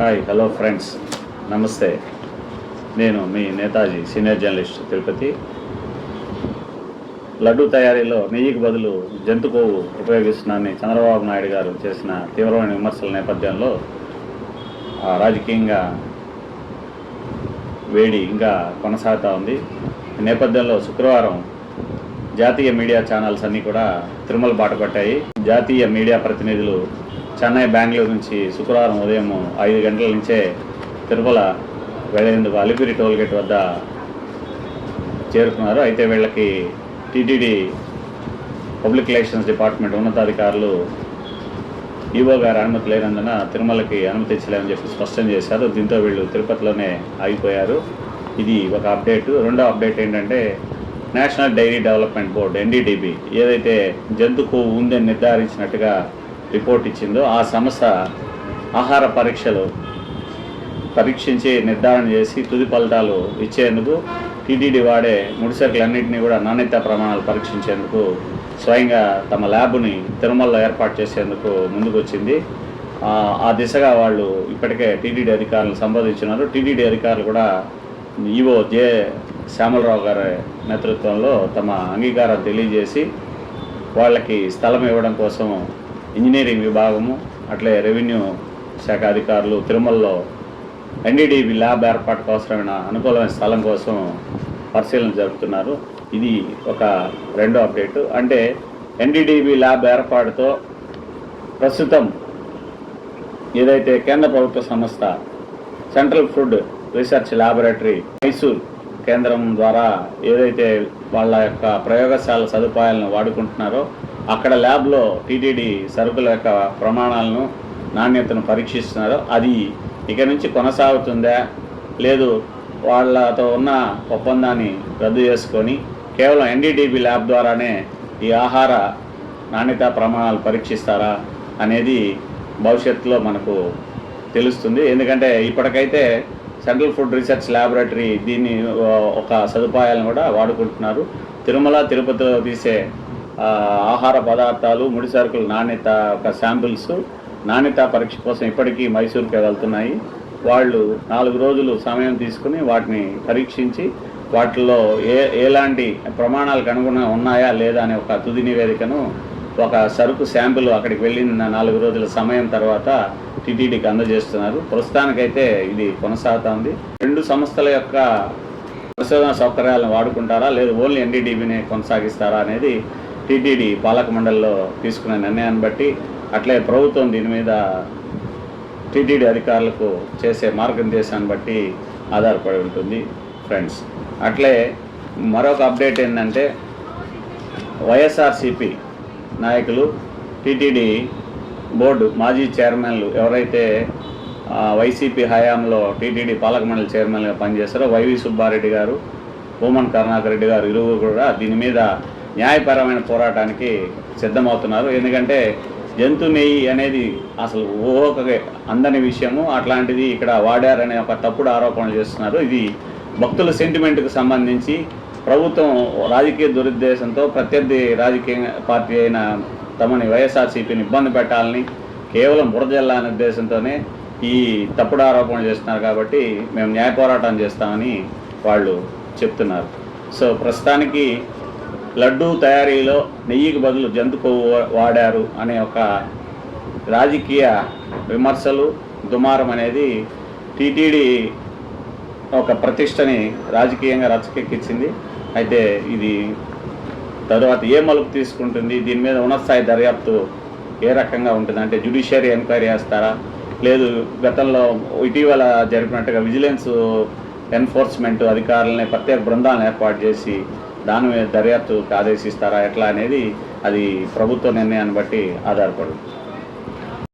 Hi hello friends నమస్తే నేను మీ నేతాజీ సీనియర్ జర్నలిస్ట్ తిరుపతి. లడ్డు తయారీలో నెయ్యికి బదులు జంతు కొవ్వు చంద్రబాబు నాయుడు గారు చేసిన తీవ్రమైన విమర్శల నేపథ్యంలో ఆ, రాజకీయంగా వేడి ఇంకా కొనసాగుతూ ఉంది. ఈ నేపథ్యంలో శుక్రవారం జాతీయ మీడియా ఛానల్స్ అన్నీ కూడా తిరుమల బాట పట్టాయి. జాతీయ మీడియా ప్రతినిధులు చెన్నై బెంగళూరు నుంచి శుక్రవారం ఉదయం ఐదు గంటల నుంచే తిరుమల వెళ్ళేందుకు అలిపిరి టోల్గేట్ వద్ద చేరుకున్నారు. అయితే వీళ్ళకి టీటీడీ పబ్లిక్ రిలేషన్స్ డిపార్ట్మెంట్ ఉన్నతాధికారులు ఈవో గారి అనుమతి లేనందున తిరుమలకి అనుమతి ఇచ్చలేమని చెప్పి స్పష్టం చేశారు. దీంతో వీళ్ళు తిరుపతిలోనే ఆగిపోయారు. ఇది ఒక అప్డేట్. రెండో అప్డేట్ ఏంటంటే national dairy development board NDDB ఏదైతే జంతుకు ఉందని నిర్ధారించినట్టుగా రిపోర్ట్ ఇచ్చిందో ఆ సంస్థ ఆహార పరీక్షలు పరీక్షించి నిర్ధారణ చేసి తుది ఫలితాలు ఇచ్చేందుకు టీటీడీ వాడే ముడిసరుకులన్నింటినీ కూడా నాణ్యత ప్రమాణాలు పరీక్షించేందుకు స్వయంగా తమ ల్యాబ్ని తిరుమలలో ఏర్పాటు చేసేందుకు ముందుకొచ్చింది. ఆ, దిశగా వాళ్ళు ఇప్పటికే టీటీడీ అధికారులను సంబోధించినారు. టీటీడీ అధికారులు కూడా ఈవో జే శ్యామలరావు గారి నేతృత్వంలో తమ అంగీకారం తెలియజేసి వాళ్ళకి స్థలం ఇవ్వడం కోసం ఇంజనీరింగ్ విభాగము అట్లే రెవెన్యూ శాఖ అధికారులు తిరుమలలో ఎన్డీడీబీ ల్యాబ్ ఏర్పాటు అవసరమైన అనుకూలమైన స్థలం కోసం పరిశీలన జరుపుతున్నారు. ఇది ఒక రెండో అప్డేట్. అంటే ఎన్డీడీబీ ల్యాబ్ ఏర్పాటుతో ప్రస్తుతం ఏదైతే కేంద్ర ప్రభుత్వ సంస్థ central food research laboratory Mysore కేంద్రం ద్వారా ఏదైతే వాళ్ళ యొక్క ప్రయోగశాల సదుపాయాలను వాడుకుంటున్నారో అక్కడ ల్యాబ్లో టీటీడీ సరుకుల యొక్క ప్రమాణాలను నాణ్యతను పరీక్షిస్తున్నారో అది ఇక నుంచి కొనసాగుతుందా లేదు వాళ్ళతో ఉన్న ఒప్పందాన్ని రద్దు చేసుకొని కేవలం ఎన్డీడీబీ ల్యాబ్ ద్వారానే ఈ ఆహార నాణ్యత ప్రమాణాలు పరీక్షిస్తారా అనేది భవిష్యత్తులో మనకు తెలుస్తుంది. ఎందుకంటే ఇప్పటికైతే సెంట్రల్ ఫుడ్ రీసెర్చ్ ల్యాబొరేటరీ దీన్ని ఒక సదుపాయాలను కూడా వాడుకుంటున్నారు. తిరుమల తిరుపతిలో తీసే ఆహార పదార్థాలు ముడి సరుకుల నాణ్యత ఒక శాంపిల్స్ నాణ్యత పరీక్ష కోసం ఇప్పటికీ మైసూర్కే వెళ్తున్నాయి. వాళ్ళు నాలుగు రోజులు సమయం తీసుకుని వాటిని పరీక్షించి వాటిలో ఏ ఎలాంటి ప్రమాణాలకు అనుగుణంగా ఉన్నాయా లేదా అనే ఒక తుది నివేదికను ఒక సరుకు శాంపిల్ అక్కడికి వెళ్ళిన నాలుగు రోజుల సమయం తర్వాత టీటీడీకి అందజేస్తున్నారు. ప్రస్తుతానికైతే ఇది కొనసాగుతోంది. రెండు సంస్థల యొక్క పరిశోధన సౌకర్యాలను వాడుకుంటారా లేదా ఓన్లీ ఎన్డీడీబీనే కొనసాగిస్తారా అనేది టీటీడీ పాలక మండలిలో తీసుకున్న నిర్ణయాన్ని బట్టి అట్లే ప్రభుత్వం దీని మీద టీటీడీ అధికారులకు చేసే మార్గనిర్దేశాన్ని బట్టి ఆధారపడి ఉంటుంది ఫ్రెండ్స్. అట్లే మరొక అప్డేట్ ఏంటంటే వైఎస్ఆర్సిపి నాయకులు టీటీడీ బోర్డు మాజీ చైర్మన్లు ఎవరైతే వైసీపీ హయాంలో టీటీడీ పాలక మండలి చైర్మన్గా పనిచేస్తారో వైవి సుబ్బారెడ్డి గారు భూమన్ కరుణాకర్ రెడ్డి గారు ఇరువురు కూడా దీని మీద న్యాయపరమైన పోరాటానికి సిద్ధమవుతున్నారు. ఎందుకంటే జంతు నెయ్యి అనేది అసలు ఊహక అందని విషయము. అట్లాంటిది ఇక్కడ వాడారనే ఒక తప్పుడు ఆరోపణలు చేస్తున్నారు. ఇది భక్తుల సెంటిమెంట్కు సంబంధించి ప్రభుత్వం రాజకీయ దురుద్దేశంతో ప్రత్యర్థి రాజకీయ పార్టీ అయిన తమని వైఎస్ఆర్సీపీని ఇబ్బంది పెట్టాలని కేవలం బురజల్లా అనే ఉద్దేశంతోనే ఈ తప్పుడు ఆరోపణలు చేస్తున్నారు కాబట్టి మేము న్యాయ పోరాటం చేస్తామని వాళ్ళు చెప్తున్నారు. సో ప్రస్తుతానికి లడ్డూ తయారీలో నెయ్యికి బదులు జంతు కొవ్వు వాడారు అనే ఒక రాజకీయ విమర్శలు దుమారం అనేది టీటీడీ ఒక ప్రతిష్టని రాజకీయంగా రచకెక్కించింది అయితే ఇది తర్వాత ఏ మలుపు తీసుకుంటుంది? దీని మీద ఉన్నస్థాయి దర్యాప్తు ఏ రకంగా ఉంటుంది? అంటే జ్యుడిషియరీ ఎంక్వైరీ చేస్తారా? లేదు గతంలో ఇటీవల జరిపినట్టుగా విజిలెన్స్ ఎన్ఫోర్స్మెంట్ అధికారులని ప్రత్యేక బృందాలను ఏర్పాటు చేసి దాని మీద దర్యాప్తుకు ఆదేశిస్తారా? ఎట్లా అనేది అది ప్రభుత్వ నిర్ణయాన్ని బట్టి ఆధారపడుతుంది.